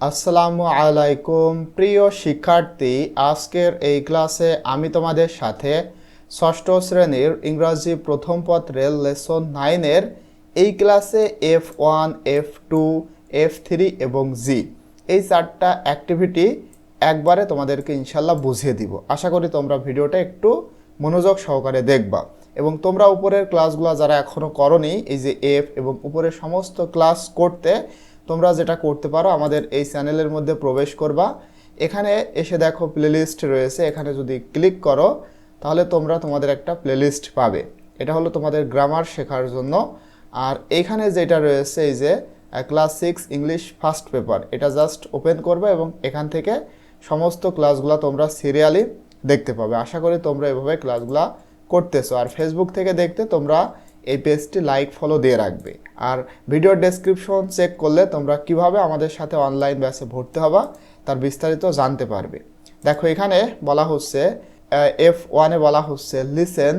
আসসালামু আলাইকুম, প্রিয় শিক্ষার্থী। আজকের এই ক্লাসে আমি তোমাদের সাথে ষষ্ঠ শ্রেণির ইংরাজি প্রথম পত্রের লেসন নাইনের এই ক্লাসে F one F two F three এবং জি এই চারটা অ্যাক্টিভিটি একবারে তোমাদেরকে ইনশাল্লাহ বুঝিয়ে দিব। আশা করি তোমরা ভিডিওটা একটু মনোযোগ সহকারে দেখবা এবং তোমরা উপরের ক্লাসগুলো যারা এখনও করনি, এই যে এফ এবং উপরের সমস্ত ক্লাস করতে তোমরা যেটা করতে পারো, আমাদের এই চ্যানেলের মধ্যে প্রবেশ করবা। এখানে এসে দেখো প্লেলিস্ট রয়েছে, এখানে যদি ক্লিক করো, তাহলে তোমরা তোমাদের একটা প্লেলিস্ট পাবে। এটা হলো তোমাদের গ্রামার শেখার জন্য। আর এইখানে যেটা রয়েছে এই যে class six English first paper এটা জাস্ট ওপেন করবে এবং এখান থেকে সমস্ত ক্লাসগুলো তোমরা সিরিয়ালি দেখতে পাবে। আশা করি তোমরা এভাবে ক্লাসগুলো করতেছো। আর ফেসবুক থেকে দেখতে তোমরা এই পেজটি লাইক ফলো দিয়ে রাখবে। আর ভিডিওর ডেসক্রিপশন চেক করলে তোমরা কীভাবে আমাদের সাথে অনলাইন ব্যাচে ভর্তি হবা, তার বিস্তারিত জানতে পারবে। দেখো, এখানে বলা হচ্ছে এফ ওয়ানে বলা হচ্ছে listen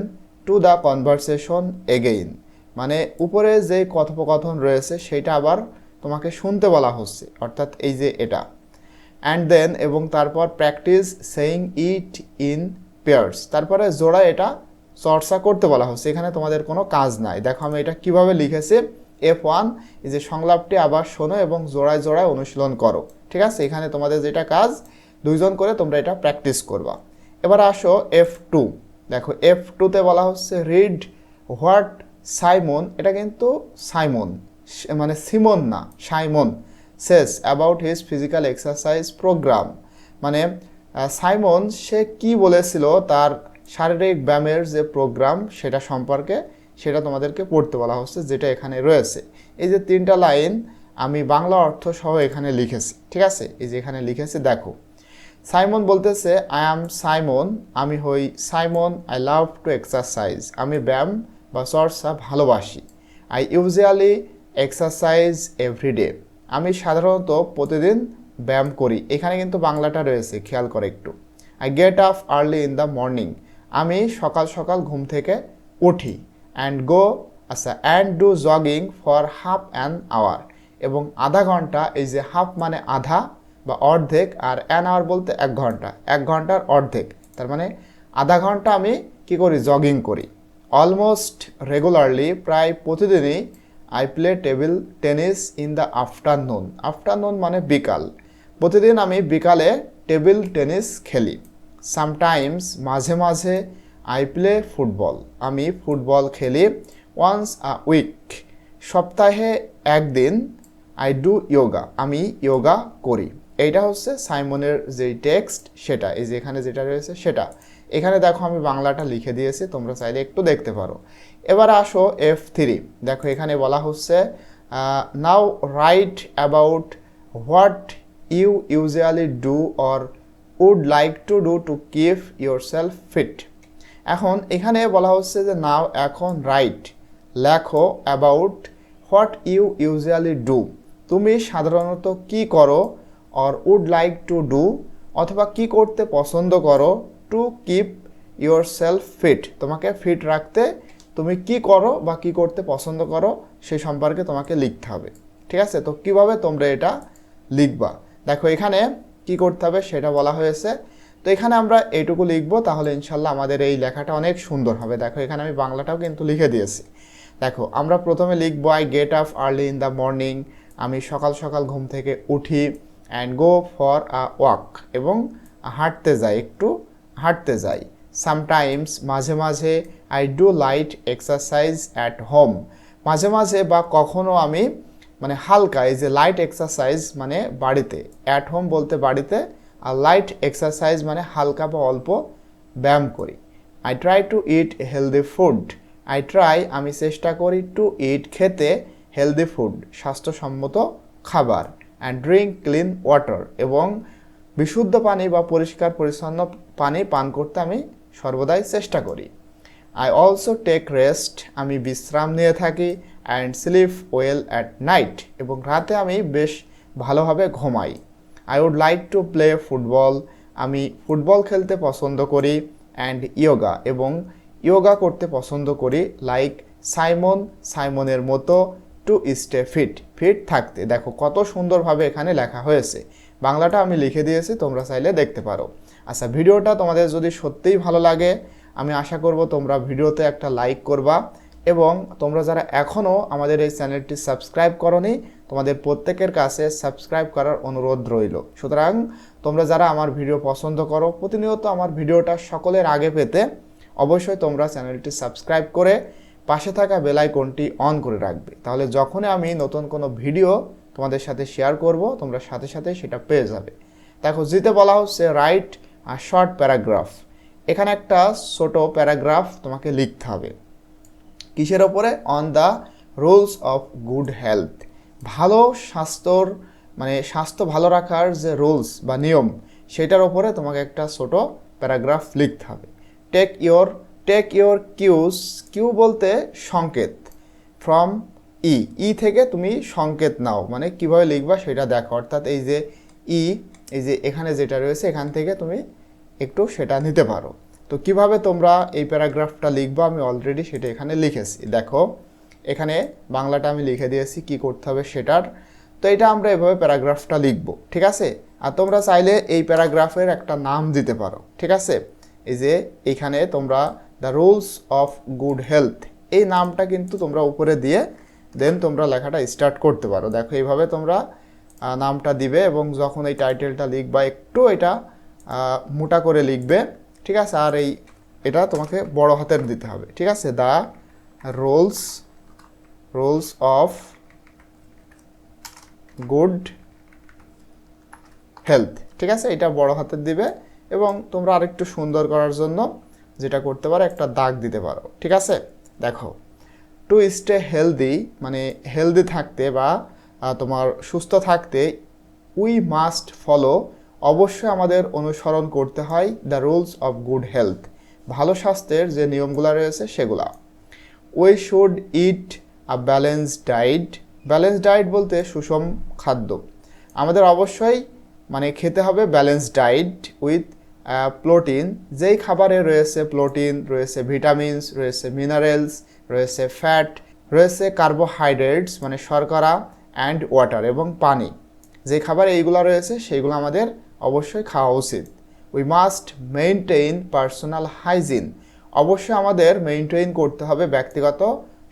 to the conversation again মানে উপরে যে কথোপকথন রয়েছে, সেটা আবার তোমাকে শুনতে বলা হচ্ছে, অর্থাৎ এই যে এটা। অ্যান্ড দেন এবং তারপর practice saying it in pairs তারপরে জোড়া এটা চর্চা করতে বলা হচ্ছে। এখানে তোমাদের কোনো কাজ নাই। দেখো আমি এটা কীভাবে লিখেছি? এফ ওয়ান এই যে সংলাপটি আবার শোনো এবং জোড়ায় জোড়ায় অনুশীলন করো। ঠিক আছে? এখানে তোমাদের যেটা কাজ, দুইজন করে তোমরা এটা প্র্যাকটিস করবা। এবার আসো এফ টু দেখো এফ টুতে বলা হচ্ছে রিড হোয়াট সাইমন এটা কিন্তু সাইমন মানে সিমন না Simon says about his physical exercise program মানে সাইমন সে কি বলেছিল? তার শারীরিক ব্যায়ামের যে প্রোগ্রাম সেটা সম্পর্কে সেটা তোমাদেরকে পড়তে বলা হচ্ছে, যেটা এখানে রয়েছে। এই যে তিনটা লাইন আমি বাংলা অর্থ সহ এখানে লিখেছি, ঠিক আছে? এই যে এখানে লিখেছি, দেখো। সাইমন বলতেছে আই অ্যাম সাইমন আমি হই Simon I love to exercise আমি ব্যায়াম বা চর্চা ভালোবাসি। আই ইউজুয়ালি এক্সারসাইজ এভরিডে আমি সাধারণত প্রতিদিন ব্যায়াম করি। এখানে কিন্তু বাংলাটা রয়েছে, খেয়াল করে একটু। I get up early in the morning আমি সকাল সকাল ঘুম থেকে উঠি অ্যান্ড গো আচ্ছা and do jogging for half an hour এবং আধা ঘণ্টা, এই যে হাফ মানে আধা বা অর্ধেক আর অ্যান আওয়ার বলতে এক ঘণ্টা, এক ঘণ্টার অর্ধেক, তার মানে আধা ঘণ্টা আমি কি করি? জগিং করি। অলমোস্ট রেগুলারলি প্রায় প্রতিদিনই I play table tennis in the afternoon afternoon মানে বিকাল। প্রতিদিন আমি বিকালে টেবিল টেনিস খেলি। সামটাইমস মাঝে মাঝে আই প্লে ফুটবল আমি ফুটবল খেলি ওয়ান্স আ উইক সপ্তাহে একদিন আই ডু ইয়োগা আমি ইয়োগা করি। এইটা হচ্ছে সাইমনের যে টেক্সট সেটা। এই যে এখানে যেটা রয়েছে, সেটা। এখানে দেখো আমি বাংলাটা লিখে দিয়েছি, তোমরা চাইলে একটু দেখতে পারো। এবার আসো এফ থ্রি দেখো এখানে বলা হচ্ছে now write about what you usually do or would like to do to keep yourself fit এখন এখানে বলা হচ্ছে যে নাও এখন রাইট লেখো about what you usually do তুমি সাধারণত কি করো or would like to do অথবা কি করতে পছন্দ করো to keep yourself fit তোমাকে ফিট রাখতে তুমি কি করো বা কি করতে পছন্দ করো সে সম্পর্কে তোমাকে লিখতে হবে। ঠিক আছে? তো কীভাবে তোমরা এটা লিখবা? দেখো এখানে কি করতে হবে সেটা বলা হয়েছে। তো এখানে আমরা এইটুকু লিখব, তাহলে ইনশাল্লাহ আমাদের এই লেখাটা অনেক সুন্দর হবে। দেখো, এখানে আমি বাংলাটাও কিন্তু লিখে দিয়েছি। দেখো, আমরা প্রথমে লিখব I get up early in the morning আমি সকাল সকাল ঘুম থেকে উঠি and go for a walk এবং হাঁটতে যাই, একটু হাঁটতে যাই। সামটাইমস মাঝে মাঝে I do light exercise at home মাঝে মাঝে বা কখনো আমি মানে হালকা, এই যে লাইট এক্সারসাইজ মানে বাড়িতে অ্যাট হোম বলতে বাড়িতে, আর লাইট এক্সারসাইজ মানে হালকা বা অল্প ব্যায়াম করি। I try to eat healthy food I try আমি চেষ্টা করি টু ইট খেতে হেলদি ফুড স্বাস্থ্যসম্মত খাবার অ্যান্ড ড্রিঙ্ক ক্লিন ওয়াটার এবং বিশুদ্ধ পানি বা পরিষ্কার পরিচ্ছন্ন পানি পান করতে আমি সর্বদাই চেষ্টা করি। আই অলসো টেক রেস্ট আমি বিশ্রাম নিয়ে থাকি and sleep well at night এবং রাতে আমি বেশ ভালোভাবে ঘুমাই। I would like to play football আমি ফুটবল খেলতে পছন্দ করি অ্যান্ড ইয়োগা এবং ইয়োগা করতে পছন্দ করি লাইক সাইমন সাইমনের মতো টু স্টে ফিট ফিট থাকতে। দেখো কত সুন্দরভাবে এখানে লেখা হয়েছে। বাংলাটা আমি লিখে দিয়েছি, তোমরা চাইলে দেখতে পারো। আচ্ছা ভিডিওটা তোমাদের যদি সত্যিই ভালো লাগে আমি আশা করব তোমরা ভিডিওতে একটা লাইক করবা এবং তোমরা যারা এখনও আমাদের এই চ্যানেলটি সাবস্ক্রাইব করনি, তোমাদের প্রত্যেকের কাছে সাবস্ক্রাইব করার অনুরোধ রইল। সুতরাং তোমরা যারা আমার ভিডিও পছন্দ করো, প্রতিনিয়ত আমার ভিডিওটা সকলের আগে পেতে অবশ্যই তোমরা চ্যানেলটি সাবস্ক্রাইব করে পাশে থাকা বেল আইকনটি অন করে রাখবে। তাহলে যখনই আমি নতুন কোনো ভিডিও তোমাদের সাথে শেয়ার করব, তোমরা সাথে সাথে সেটা পেয়ে যাবে। দেখো, জিতে বলা হচ্ছে রাইট আর শর্ট প্যারাগ্রাফ এখানে একটা ছোট প্যারাগ্রাফ তোমাকে লিখতে হবে। কিসের ওপরে? On the rules of good health ভালো স্বাস্থ্যর মানে স্বাস্থ্য ভালো রাখার যে রুলস বা নিয়ম, সেটার ওপরে তোমাকে একটা ছোট প্যারাগ্রাফ লিখতে হবে। Take your take your cues cue বলতে সংকেত। ফ্রম ই ই থেকে তুমি সংকেত নাও। মানে কীভাবে লিখবা সেটা দেখো। অর্থাৎ এই যে ই এই যে এখানে যেটা রয়েছে, এখান থেকে তুমি একটু সেটা নিতে পারো। তো কীভাবে তোমরা এই প্যারাগ্রাফটা লিখব? আমি অলরেডি সেটা এখানে লিখেছি। দেখো, এখানে বাংলাটা আমি লিখে দিয়েছি, কি করতে হবে সেটার। তো এটা আমরা এভাবে প্যারাগ্রাফটা লিখব, ঠিক আছে? আর তোমরা চাইলে এই প্যারাগ্রাফের একটা নাম দিতে পারো, ঠিক আছে? এই যে এখানে তোমরা the rules of good health এই নামটা কিন্তু তোমরা উপরে দিয়ে দেন তোমরা লেখাটা স্টার্ট করতে পারো। দেখো, এইভাবে তোমরা নামটা দিবে এবং যখন এই টাইটেলটা লিখবা, একটু এটা মোটা করে লিখবে, ঠিক আছে? আর এই, এটা তোমাকে বড় হাতের দিতে হবে, ঠিক আছে? The rules rules of good health ঠিক আছে? এটা বড় হাতের দিবে এবং তোমরা আরেকটু সুন্দর করার জন্য যেটা করতে পারো, একটা দাগ দিতে পারো, ঠিক আছে? দেখো টু স্টে হেলদি মানে হেলদি থাকতে বা তোমার সুস্থ থাকতে উই মাস্ট ফলো অবশ্যই আমাদের অনুসরণ করতে হয় the rules of good health, ভালো স্বাস্থ্যের যে নিয়মগুলো রয়েছে সেগুলা। We should eat a balance diet balance diet বলতে সুষম খাদ্য। আমাদের অবশ্যই মানে খেতে হবে ব্যালেন্স ডায়েট উইথ প্রোটিন যেই খাবারে রয়েছে প্রোটিন রয়েছে ভিটামিনস রয়েছে মিনারেলস রয়েছে ফ্যাট রয়েছে কার্বোহাইড্রেটস মানে শর্করা অ্যান্ড ওয়াটার এবং পানি। যে খাবার এইগুলো রয়েছে, সেইগুলো আমাদের অবশ্যই খাওয়া উচিত। We must maintain personal hygiene অবশ্যই আমাদের মেনটেইন করতে হবে ব্যক্তিগত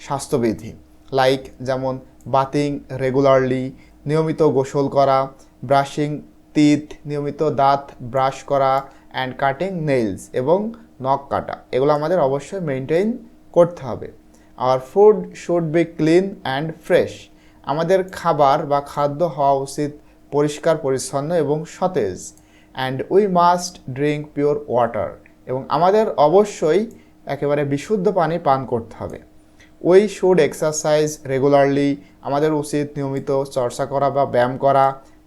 স্বাস্থ্যবিধি। লাইক যেমন বাতিং রেগুলারলি নিয়মিত গোসল করা ব্রাশিং টিথ নিয়মিত দাঁত ব্রাশ করা অ্যান্ড কাটিং নেইলস এবং নখ কাটা। এগুলো আমাদের অবশ্যই মেনটেইন করতে হবে। আর food should be clean and fresh আমাদের খাবার বা খাদ্য হওয়া উচিত পরিষ্কার, পরিচ্ছন্ন এবং সতেজ। And we must drink pure water এবং আমাদের অবশ্যই একেবারে বিশুদ্ধ পানি পান করতে হবে। উই শুড এক্সারসাইজ রেগুলারলি আমাদের উচিত নিয়মিত চর্চা করা বা ব্যায়াম করা।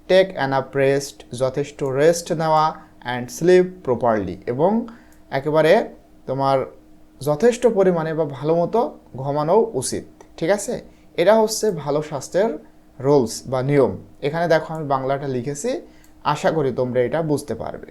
টেক অ্যান আপ রেস্ট যথেষ্ট রেস্ট নেওয়া অ্যান্ড স্লিপ প্রপারলি এবং একেবারে তোমার যথেষ্ট পরিমাণে বা ভালো মতো ঘুমানো উচিত। ঠিক আছে? এটা হচ্ছে ভালো স্বাস্থ্যের রুলস বা নিয়ম। এখানে দেখো আমি বাংলাটা লিখেছি। আশা করি তোমরা এটা বুঝতে পারবে।